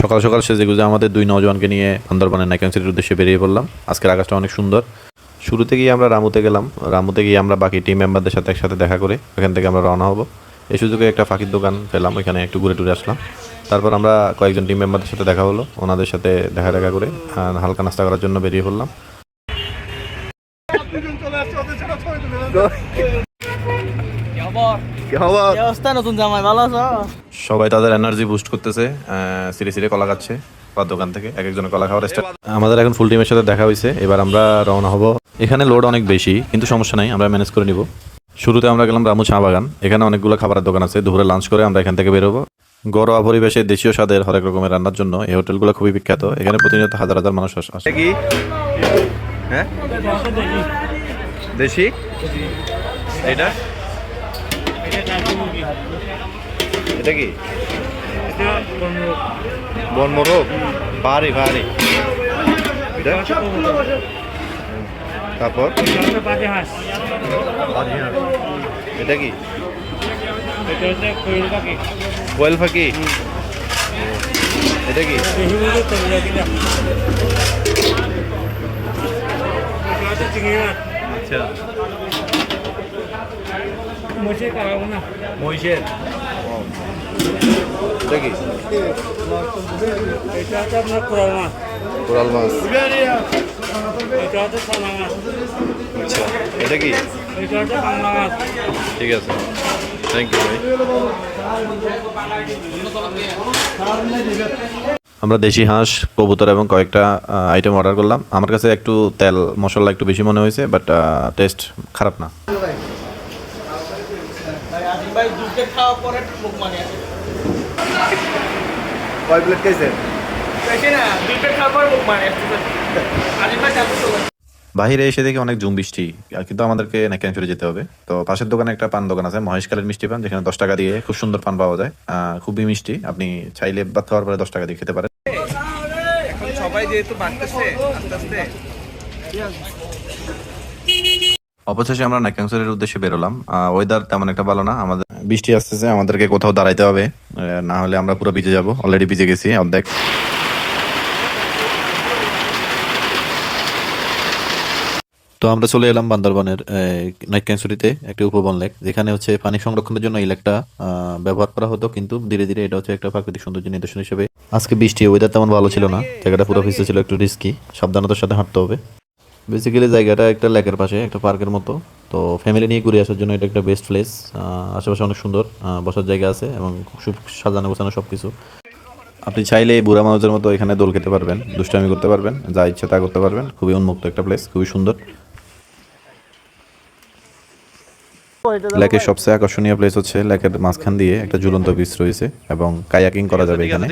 সকাল সকাল সেজে গুজে আমাদের দুই নজওয়ানকে নিয়ে বান্দরবানের নাইকাংসিটির উদ্দেশ্যে বেরিয়ে পড়লাম। আজকের আকাশটা অনেক সুন্দর। শুরুতে গিয়ে আমরা রামুতে গেলাম। রামুতে গিয়ে আমরা বাকি টিম মেম্বারদের সাথে একসাথে দেখা করে ওখান থেকে আমরা রওনা হব। এই সুযোগে একটা ফাঁকির দোকান পেলাম, ওইখানে একটু ঘুরে টুরে আসলাম। তারপর আমরা কয়েকজন টিম মেম্বারদের সাথে দেখা হলো, ওনাদের সাথে দেখা দেখা করে হালকা নাস্তা করার জন্য বেরিয়ে পড়লাম। সবাই তাদের এনার্জি বুস্ট করতেছে আহ, সিঁড়ি সিঁড়ি কলা খাচ্ছে কলার দোকান থেকে এক একজনের কলা খাওয়ার স্টার্ট আমাদের এখন ফুল টিমের সাথে দেখা হয়েছে এবার আমরা রওনা হব। এখানে লোড অনেক বেশি কিন্তু সমস্যা নাই আমরা ম্যানেজ করে নিব। শুরুতে আমরা গেলাম রামু চা বাগান এখানে অনেকগুলো খাবারের দোকান আছে দুপুরে লাঞ্চ করে আমরা এখান থেকে বেরোবো। ঘরোয়া পরিবেশে দেশীয় স্বাদের হরেক রকমের রান্নার জন্য এই হোটেলগুলো খুবই বিখ্যাত এখানে প্রতিনিয়ত হাজার হাজার মানুষ আসে কি হ্যাঁ? দেশি? এটা এটা কি? বনমোরগ ভারী ভারী? তারপর। এটা কি? কোয়েল ফাঁকি এটা কি? আচ্ছা। মহিষের। ও। এটা কি কোরাল মাছ। আচ্ছা এটা কি? ঠিক আছে। থ্যাংক ইউ ভাই। আমরা দেশি হাঁস কবুতর এবং কয়েকটা আইটেম অর্ডার করলাম। আমার কাছে একটু তেল মশলা একটু বেশি মনে হয়েছে বাট টেস্ট খারাপ না। ভাই দুধে খাওয়ার পরে মুখ মানে কয় প্লেট খাইছেন বেশি না দুধে খাওয়ার পরে মুখ মানে আজিম ভাই চালু চলে এসে দেখি অনেক জুম বৃষ্টি আর কিন্তু আমাদেরকে নাকিয়াঞ্চলে যেতে হবে। তো পাশের দোকানে একটা পান দোকান আছে মহেশকালের মিষ্টি পান যেখানে দশ টাকা দিয়ে খুব সুন্দর পান পাওয়া যায়। আহ, খুবই মিষ্টি আপনি চাইলে ভাত খাওয়ার পরে দশ টাকা দিয়ে খেতে পারেন। সবাই যেহেতু বাড়তেছে আস্তে আস্তে। অবশেষে আমরা নাকিয়াংসরের উদ্দেশ্যে বেরোলাম। ওয়েদার তেমন একটা ভালো না। আমাদের বৃষ্টি আসতেছে, আমাদেরকে কোথাও দাঁড়াইতে হবে। না হলে আমরা পুরো ভিজে যাব। অলরেডি ভিজে গেছি, অর্ধেক। তো আমরা চলে এলাম বান্দরবানের নাইট ক্যান্সুরিতে একটি উপবন লেক, যেখানে হচ্ছে পানি সংরক্ষণের জন্য এই লেকটা ব্যবহার করা হতো। কিন্তু ধীরে ধীরে এটা হচ্ছে একটা প্রাকৃতিক সৌন্দর্য নিদর্শন হিসেবে। আজকে বৃষ্টি ওয়েদার তেমন ভালো ছিল না। জায়গাটা পুরো ভিজে ছিল, একটু রিস্কি সাবধানতার সাথে হাঁটতে হবে। বেসিক্যালি জায়গাটা একটা লেকের পাশে, একটা পার্কের মতো। তো ফ্যামিলি নিয়ে ঘুরে আসার জন্য এটা একটা বেস্ট প্লেস আশেপাশে অনেক সুন্দর বসার জায়গা আছে এবং খুব সাজানো গোছানো সব কিছু আপনি চাইলে বুড়া মানুষের মতো এখানে দোল খেতে পারবেন, দুষ্টামি করতে পারবেন, যা ইচ্ছে তা করতে পারবেন। খুবই উন্মুক্ত একটা প্লেস খুবই সুন্দর। লেকের সবচেয়ে আকর্ষণীয় প্লেস হচ্ছে লেকের মাঝখান দিয়ে একটা ঝুলন্ত বিচ রয়েছে এবং কায়াকিং করা যাবে এখানে।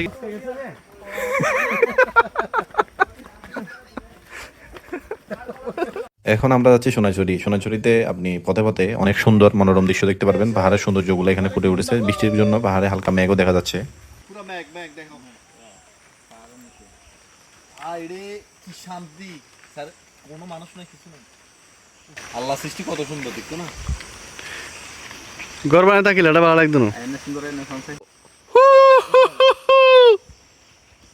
এখন আমরা যাচ্ছি সোনাঝুরি সোনাঝুরিতে আপনি পথে পথে অনেক সুন্দর মনোরম দৃশ্য দেখতে পারবেন। পাহাড়ের সৌন্দর্যগুলো এখানে ফুটে উঠেছে। বৃষ্টির জন্য পাহাড়ে হালকা মেঘও দেখা যাচ্ছে। পুরো ম্যাগ ম্যাগ কি শান্তি। স্যার কোনো মানুষ নাই কিছু নাই। আল্লাহ সৃষ্টি কত সুন্দর দেখতো না? ঘর বানায় থাকিলে এটা ভালো লাগতো না। এনে সুন্দর এনে সানসাই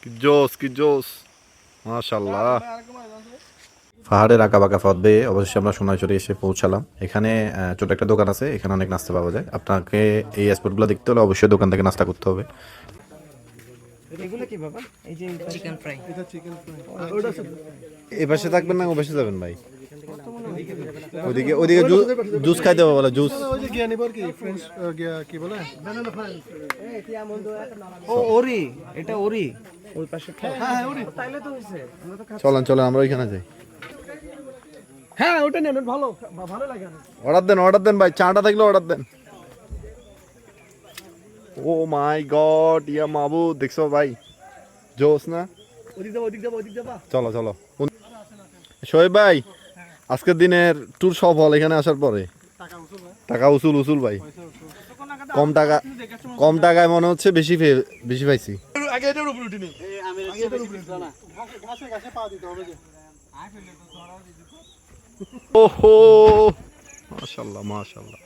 কি জোস কি জোস মাশাল্লাহ পাহাড়ের আঁকা বাঁকা পথ বেয়ে অবশ্যই আমরা সোনাঝুরি এসে পৌঁছালাম। এখানে ছোট একটা দোকান আছে এখানে অনেক নাস্তা পাওয়া যায়। আপনাকে এই স্পটগুলো দেখতে হলে অবশ্যই দোকান থেকে নাস্তা করতে হবে। এই পাশে থাকবেন না ও পাশে যাবেন ভাই? ওইদিকে ওইদিকে জুস খাইতে হবে বলে জুস। কি? বলে? ও ওরি। এটা ওরি। ওই পাশে চলেন চলেন আমরা ওইখানে যাই। হ্যাঁ ওটা নেন ভালো ভালো লাগে অর্ডার দেন অর্ডার দেন ভাই চাটা থাকলে অর্ডার দেন। ও মাই গড ইয়া মাবু দেখছ ভাই? জোস না? ওদিক যাব ওদিক যাব ওদিক যাবা। চলো চলো। শোয়েব ভাই আজকের দিনের ট্যুর সফল এখানে আসার পরে? টাকা উসুল উসুল ভাই। কম টাকা কম টাকায় মনে হচ্ছে বেশি বেশি পাইছি। আগে এটার উপরে উঠিনি। আগে এটার উপরে উঠিনি। ঘাসে ঘাসে পা দিতে হবে যে। ওহো! মাশাল্লাহ মাশাল্লাহ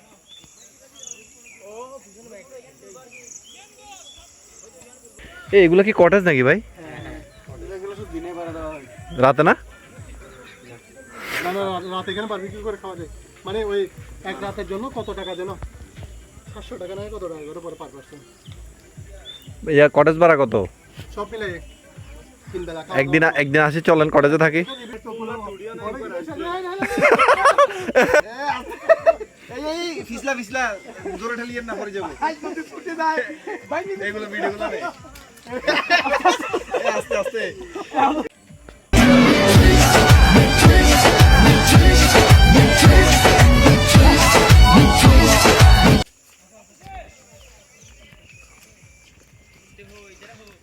এগুলো কি কটেজ নাকি ভাই? রাতে না? রাত- এখানে করে খাওয়া যায় মানে ওই এক রাতের জন্য কত টাকা যেন টাকা কত টাকা করে কটেজ ভাড়া কত? সব মিলে তিন বেলা খাওয়া একদিন একদিন আসি চলেন কটেজে থাকি। ফিসলা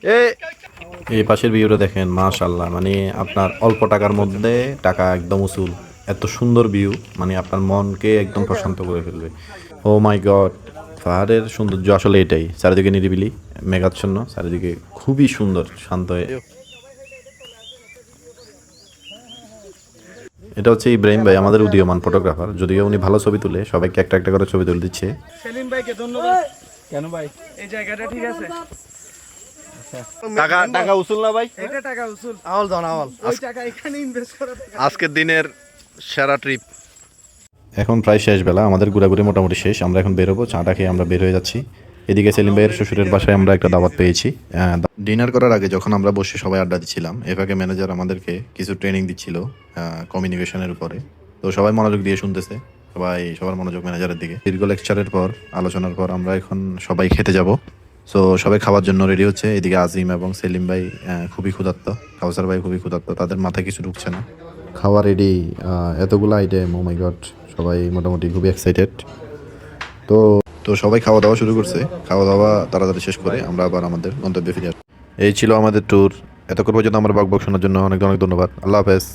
এ এই পাশের ভিউটা দেখেন মাশাল্লাহ মানে আপনার অল্প টাকার মধ্যে টাকা একদম উসুল। এত সুন্দর ভিউ মানে আপনার মনকে একদম প্রশান্ত করে ফেলবে। ও মাই গড পাহাড়ের সৌন্দর্য আসলে এটাই। চারিদিকে নিরিবিলি মেঘাচ্ছন্ন চারিদিকে খুবই সুন্দর শান্ত হয়ে। এটা হচ্ছে ইব্রাহিম ভাই আমাদের উদীয়মান ফটোগ্রাফার। যদিও উনি ভালো ছবি তুলে সবাইকে একটা একটা করে ছবি তুলে দিচ্ছে। সেলিম ভাইকে ধন্যবাদ। কেন ভাই? এই জায়গাটা ঠিক আছে? টাকা টাকা উসুল না ভাই? এটা টাকা উসুল। আওয়াল দাও না আওয়াল। ওই টাকা এখানে ইনভেস্ট করা আজকের দিনের সেরা ট্রিপ এখন প্রায় শেষ বেলা আমাদের ঘোরাঘুরি মোটামুটি শেষ আমরা এখন বেরোবো চাটা খেয়ে আমরা বের হয়ে যাচ্ছি। এদিকে সেলিম ভাইয়ের শ্বশুরের বাসায় আমরা একটা দাওয়াত পেয়েছি। ডিনার করার আগে যখন আমরা বসে সবাই আড্ডা দিচ্ছিলাম এভাগে ম্যানেজার আমাদেরকে কিছু ট্রেনিং দিচ্ছিল কমিউনিকেশনের উপরে। তো সবাই মনোযোগ দিয়ে শুনতেছে সবাই সবার মনোযোগ ম্যানেজারের দিকে। দীর্ঘ লেকচারের পর আলোচনার পর আমরা এখন সবাই খেতে যাব। সো সবাই খাওয়ার জন্য রেডি হচ্ছে। এদিকে আজিম এবং সেলিম ভাই খুবই ক্ষুধার্ত। কাউসার ভাই খুবই ক্ষুধার্ত। তাদের মাথায় কিছু ঢুকছে না। খাওয়া রেডি এতগুলো আইটেম ও মাই গড সবাই মোটামুটি খুবই এক্সাইটেড তো তো সবাই খাওয়া দাওয়া শুরু করছে। খাওয়া দাওয়া তাড়াতাড়ি শেষ করে আমরা আবার আমাদের গন্তব্যে ফিরে আসব। এই ছিল আমাদের ট্যুর এতক্ষণ পর্যন্ত আমার বক বক শোনার জন্য অনেক অনেক ধন্যবাদ। আল্লাহ হাফেজ।